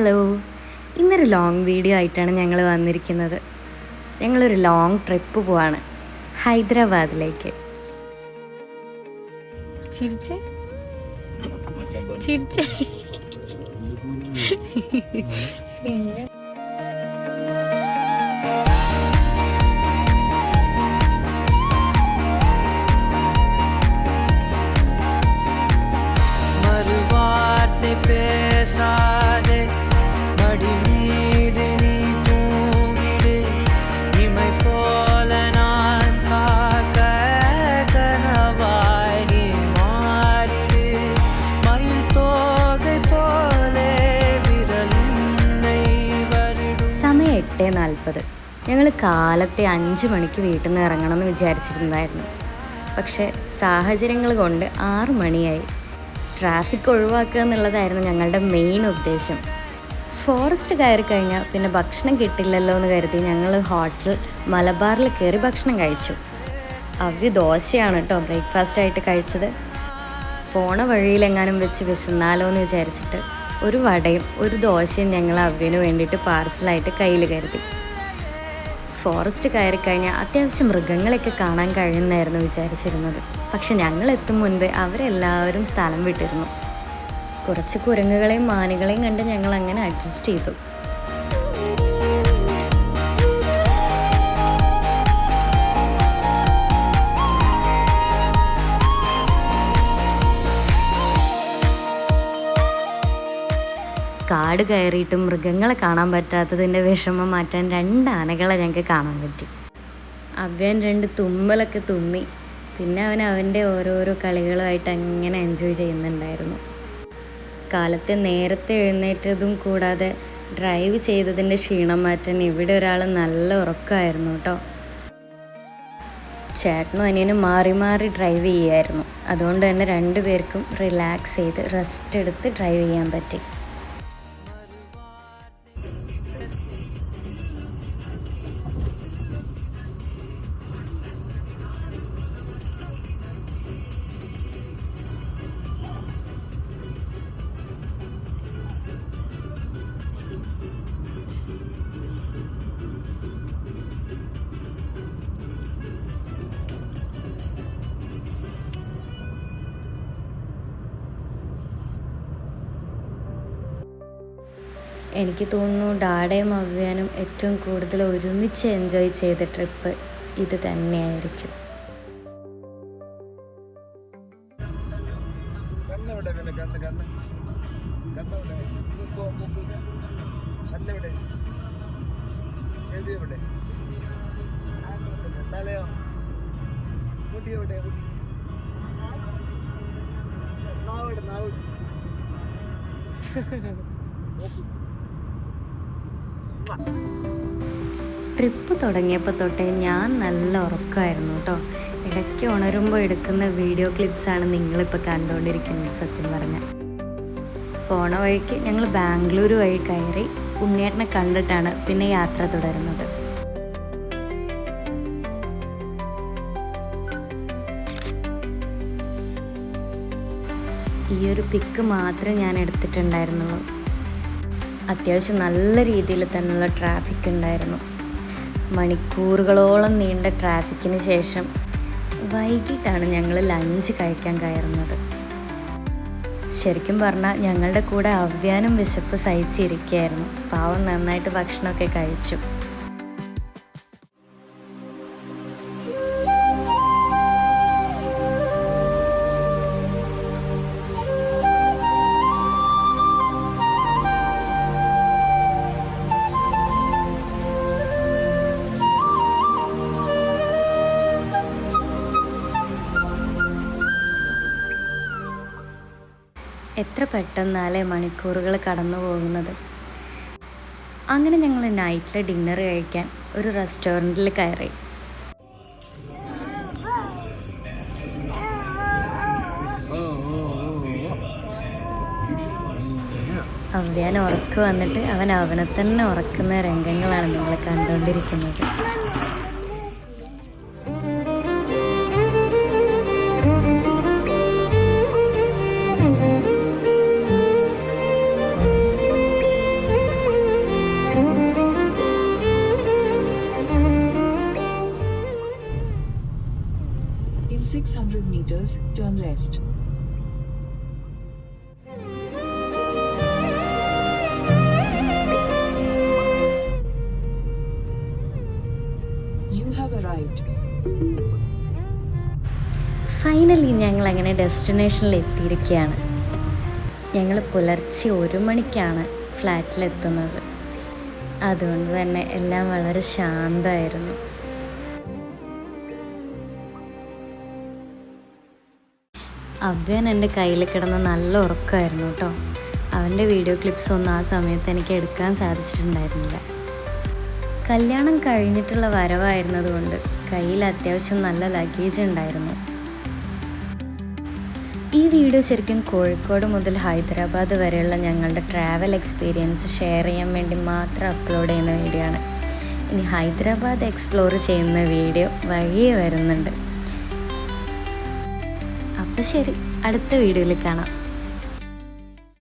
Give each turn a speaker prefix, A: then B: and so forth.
A: Hello ഇന്നൊരു long video ആയിട്ടാണ് ഞങ്ങൾ വന്നിരിക്കുന്നത്. ഞങ്ങളൊരു ലോങ് ട്രിപ്പ് പോവാണ്. ഹൈദരാബാദിലേക്ക്. ചിരിച്ചേ? ചിരിച്ചേ? എട്ട് നാൽപ്പത്. ഞങ്ങൾ കാലത്തെ അഞ്ച് മണിക്ക് വീട്ടിൽ നിന്ന് ഇറങ്ങണമെന്ന് വിചാരിച്ചിരുന്നതായിരുന്നു. പക്ഷേ സാഹചര്യങ്ങൾ കൊണ്ട് ആറ് മണിയായി. ട്രാഫിക് ഒഴിവാക്കുക എന്നുള്ളതായിരുന്നു ഞങ്ങളുടെ മെയിൻ ഉദ്ദേശം. ഫോറസ്റ്റ് കയറി കഴിഞ്ഞാൽ പിന്നെ ഭക്ഷണം കിട്ടില്ലല്ലോ എന്ന് കരുതി ഞങ്ങൾ ഹോട്ടൽ മലബാറിൽ കയറി ഭക്ഷണം കഴിച്ചു. അവ്യ ദോശയാണ് കേട്ടോ ബ്രേക്ക്ഫാസ്റ്റ് ആയിട്ട് കഴിച്ചത്. പോണ വഴിയിലെങ്ങാനും വെച്ച് വിശന്നാലോ എന്ന് വിചാരിച്ചിട്ട് ഒരു വടയും ഒരു ദോശയും ഞങ്ങൾ അവ്യന് വേണ്ടിയിട്ട് പാർസലായിട്ട് കയ്യിൽ കരുതി. ഫോറസ്റ്റ് കയറി കഴിഞ്ഞാൽ അത്യാവശ്യം മൃഗങ്ങളെയൊക്കെ കാണാൻ കഴിയുന്നായിരുന്നു വിചാരിച്ചിരുന്നത്. പക്ഷെ ഞങ്ങൾ എത്തും മുൻപേ അവരെല്ലാവരും സ്ഥലം വിട്ടിരുന്നു. കുറച്ച് കുരങ്ങുകളെയും മാനുകളെയും കണ്ട് ഞങ്ങൾ അങ്ങനെ അഡ്ജസ്റ്റ് ചെയ്തു. കാട് കയറിയിട്ടും മൃഗങ്ങളെ കാണാൻ പറ്റാത്തതിന്റെ വിഷമം മാറ്റാൻ രണ്ട് ആനകളെ ഞങ്ങൾക്ക് കാണാൻ പറ്റി. അവൻ രണ്ട് തുമ്മലൊക്കെ തുമ്മി. പിന്നെ അവൻ അവന്റെ ഓരോരോ കളികളുമായിട്ട് അങ്ങനെ എൻജോയ് ചെയ്യുന്നുണ്ടായിരുന്നു. കാലത്തെ നേരത്തെ എഴുന്നേറ്റതും കൂടാതെ ഡ്രൈവ് ചെയ്തതിന്റെ ക്ഷീണം മാറ്റാൻ ഇവിടെ ഒരാൾ നല്ല ഉറക്കമായിരുന്നു കേട്ടോ. ചേട്ടനും അനിയനും മാറി മാറി ഡ്രൈവ് ചെയ്യുമായിരുന്നു അതുകൊണ്ട് തന്നെ രണ്ടുപേർക്കും റിലാക്സ് ചെയ്ത് റെസ്റ്റ് എടുത്ത് ഡ്രൈവ് ചെയ്യാൻ പറ്റി. എനിക്ക് തോന്നുന്നു ഡാഡയും അവ്യാനും ഏറ്റവും കൂടുതൽ ഒരുമിച്ച് എൻജോയ് ചെയ്ത ട്രിപ്പ് ഇത് തന്നെയായിരിക്കും.
B: Thank പിന്നെ
A: ട്രിപ്പ് തുടങ്ങിയപ്പോൾ തൊട്ടേ ഞാൻ നല്ല ഉറക്കമായിരുന്നു കേട്ടോ ഇടയ്ക്ക് ഉണരുമ്പോൾ എടുക്കുന്ന വീഡിയോ ക്ലിപ്സാണ് നിങ്ങളിപ്പോൾ കണ്ടുകൊണ്ടിരിക്കുന്നത് സത്യം പറഞ്ഞാൽ പോണ വഴിക്ക് ഞങ്ങൾ ബാംഗ്ലൂർ വഴി കയറി ഉണ്ണിയേട്ടനെ കണ്ടിട്ടാണ് പിന്നെ യാത്ര തുടരുന്നത്. ഈ ഒരു പിക്ക് മാത്രമേ ഞാൻ എടുത്തിട്ടുണ്ടായിരുന്നുള്ളൂ. അത്യാവശ്യം നല്ല രീതിയിൽ തന്നെയുള്ള ട്രാഫിക് ഉണ്ടായിരുന്നു. മണിക്കൂറുകളോളം നീണ്ട ട്രാഫിക്കിന് ശേഷം വൈകിട്ടാണ് ഞങ്ങൾ ലഞ്ച് കഴിക്കാൻ കയറുന്നത്. ശരിക്കും പറഞ്ഞാൽ ഞങ്ങളുടെ കൂടെ അവ്യാനം വിശപ്പ് സഹിച്ചിരിക്കുകയായിരുന്നു. പാവം നന്നായിട്ട് ഭക്ഷണമൊക്കെ കഴിച്ചു. എത്ര പെട്ടെന്നാലേ മണിക്കൂറുകൾ കടന്നു പോകുന്നത്? അങ്ങനെ ഞങ്ങൾ നൈറ്റിൽ ഡിന്നർ കഴിക്കാൻ ഒരു റെസ്റ്റോറന്റിൽ കയറി. അവ്യാൻ ഉറക്ക് വന്നിട്ട് അവൻ അവനെ തന്നെ ഉറക്കുന്ന രംഗങ്ങളാണ് നിങ്ങൾ കണ്ടുകൊണ്ടിരിക്കുന്നത്.
C: Meters, turn left. You have arrived.
A: Finally ഞങ്ങൾ അങ്ങനെ ഡെസ്റ്റിനേഷനിൽ എത്തിയിരിക്കുകയാണ് ഞങ്ങൾ പുലർച്ചെ ഒരു മണിക്കാണ് ഫ്ലാറ്റിലെത്തുന്നത് അതുകൊണ്ട് തന്നെ എല്ലാം വളരെ ശാന്തമായിരുന്നു അവൻ എന്റെ കയ്യിൽ കിടന്ന നല്ല ഉറക്കമായിരുന്നു കേട്ടോ. അവന്റെ വീഡിയോ ക്ലിപ്സ് ഒന്നും ആ സമയത്ത് എനിക്ക് എടുക്കാൻ സാധിച്ചിട്ടുണ്ടായിരുന്നില്ല. കല്യാണം കഴിഞ്ഞിട്ടുള്ള വരവായിരുന്നതുകൊണ്ട് കയ്യിൽ അത്യാവശ്യം നല്ല ലഗേജ് ഉണ്ടായിരുന്നു. ഈ വീഡിയോ ശരിക്കും കോഴിക്കോട് മുതൽ ഹൈദരാബാദ് വരെയുള്ള ഞങ്ങളുടെ ട്രാവൽ എക്സ്പീരിയൻസ് ഷെയർ ചെയ്യാൻ വേണ്ടി മാത്രം അപ്ലോഡ് ചെയ്യുന്ന വീഡിയോ ആണ്. ഇനി ഹൈദരാബാദ് എക്സ്പ്ലോർ ചെയ്യുന്ന വീഡിയോ വഴിയേ വരുന്നുണ്ട്. ശരി അടുത്ത വീഡിയോയിൽ കാണാം.